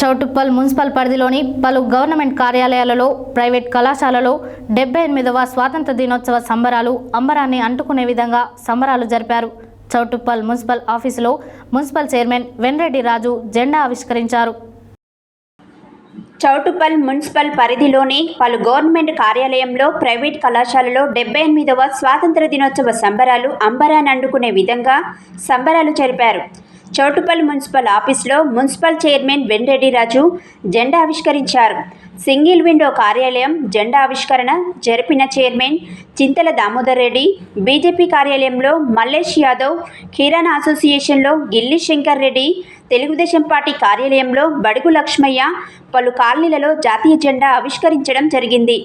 Choutuppal municipal పరిధిలోని పలు government కార్యాలయాలలో ప్రైవేట్ కళాశాలలో డెబ్బై ఎనిమిదవ స్వాతంత్ర దినోత్సవ సంబరాలు అంబరాన్ని అంటుకునే విధంగా సంబరాలు జరిపారు. చౌటుప్పల్ మున్సిపల్ ఆఫీసులో మున్సిపల్ చైర్మన్ వెన్రెడ్డి రాజు జెండా ఆవిష్కరించారు. చౌటుపల్ మున్సిపల్ పరిధిలోని పలు గవర్నమెంట్ కార్యాలయంలో ప్రైవేట్ కళాశాలలో డెబ్బై ఎనిమిదవ స్వాతంత్ర దినోత్సవ సంబరాలు అంబరాన్ని అండుకునే విధంగా సంబరాలు జరిపారు. చౌటుపల్లి మున్సిపల్ ఆఫీసులో మున్సిపల్ చైర్మన్ వెన్రెడ్డి రాజు జెండా ఆవిష్కరించారు. సింగిల్ విండో కార్యాలయం జెండా ఆవిష్కరణ జరిపిన చైర్మన్ చింతల దామోదర్ రెడ్డి బీజేపీ కార్యాలయంలో మల్లేష్ యాదవ్ కిరాణా అసోసియేషన్లో గిల్లి శంకర్ రెడ్డి తెలుగుదేశం పార్టీ కార్యాలయంలో బడుగు లక్ష్మయ్య పలు కాలనీలలో జాతీయ జెండా ఆవిష్కరించడం జరిగింది.